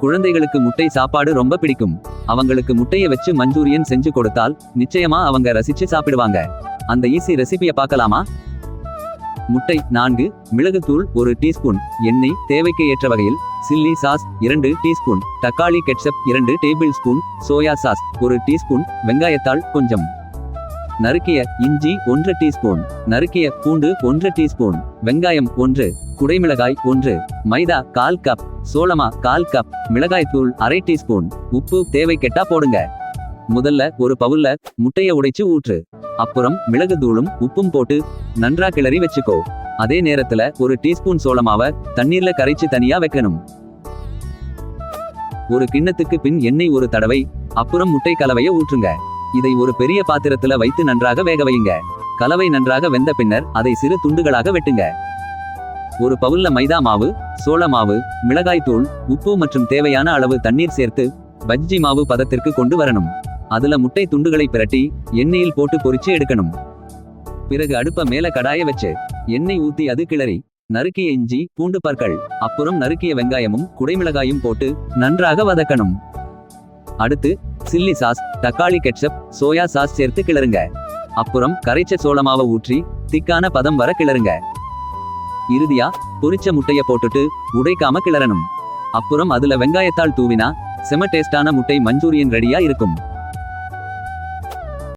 குழந்தைகளுக்கு முட்டை சாப்பாடு ரொம்ப பிடிக்கும். அவங்களுக்கு முட்டையை வச்சு மஞ்சூரியன் செஞ்சு கொடுத்தால் நிச்சயமா அவங்க ரசிச்சு சாப்பிடுவாங்க. அந்த ஈஸி ரெசிபியை பார்க்கலாமா? முட்டை நான்கு மிளகுத்தூள் ஒரு டீஸ்பூன் எண்ணெய் தேவைக்கு ஏற்ற வகையில் சில்லி சாஸ் இரண்டு டீஸ்பூன் தக்காளி கெட்சப் இரண்டு டேபிள் ஸ்பூன் சோயா சாஸ் ஒரு டீஸ்பூன் வெங்காயத்தாள் கொஞ்சம். நறுக்கிய இஞ்சி ஒன்று டீஸ்பூன். நறுக்கிய பூண்டு ஒன்று டீஸ்பூன். வெங்காயம் ஒன்று. குடைமிளகாய் ஒன்று. மைதா கால் கப். சோளமா கால் கப். மிளகாய்த்தூள் அரை டீஸ்பூன். உப்பு தேவை கெட்டா போடுங்க. முதல்ல ஒரு பவுல்ல முட்டைய உடைச்சு ஊற்று. அப்புறம் மிளகு தூளும் உப்பும் போட்டு நன்றா கிளறி வச்சுக்கோ. அதே நேரத்துல ஒரு டீஸ்பூன் சோளமாவை தண்ணீர்ல கரைச்சு தனியா வைக்கணும். ஒரு கிண்ணத்துக்கு பின் எண்ணெய் ஒரு தடவை அப்புறம் முட்டை கலவைய ஊற்றுங்க. இதை ஒரு பெரிய பாத்திரத்துல வைத்து நன்றாக வேக வையுங்க. கலவை நன்றாக வெந்த பின்னர் அதை சிறு துண்டுகளாக வெட்டுங்க. ஒரு பவுல்ல மைதா மாவு சோள மாவு மிளகாய் தூள் உப்பு மற்றும் தேவையான அளவு தண்ணீர் சேர்த்து பஜ்ஜி மாவு பதத்திற்கு கொண்டு வரணும். அதுல முட்டை துண்டுகளை பிரட்டி எண்ணெயில் போட்டு பொரிச்சு எடுக்கணும். பிறகு அடுப்ப மேல கடாய வச்சு எண்ணெய் ஊத்தி அது கிளறி நறுக்கிய இஞ்சி பூண்டு பற்கள் அப்புறம் நறுக்கிய வெங்காயமும் குடைமிளகாயும் போட்டு நன்றாக வதக்கணும். அடுத்து சில்லி சாஸ் தக்காளி கெட்சப் சோயா சாஸ் சேர்த்து கிளறுங்க. அப்புறம் கரைச்ச சோளமாவை ஊற்றி திக்கான பதம் வர கிளறுங்க. இறுதியா பொரிச்ச முட்டைய போட்டுட்டு உடைக்காம கிளறணும். அப்புறம் அதுல வெங்காயத்தால் தூவினா செம டேஸ்டான முட்டை மஞ்சூரியன் ரெடியா இருக்கும்.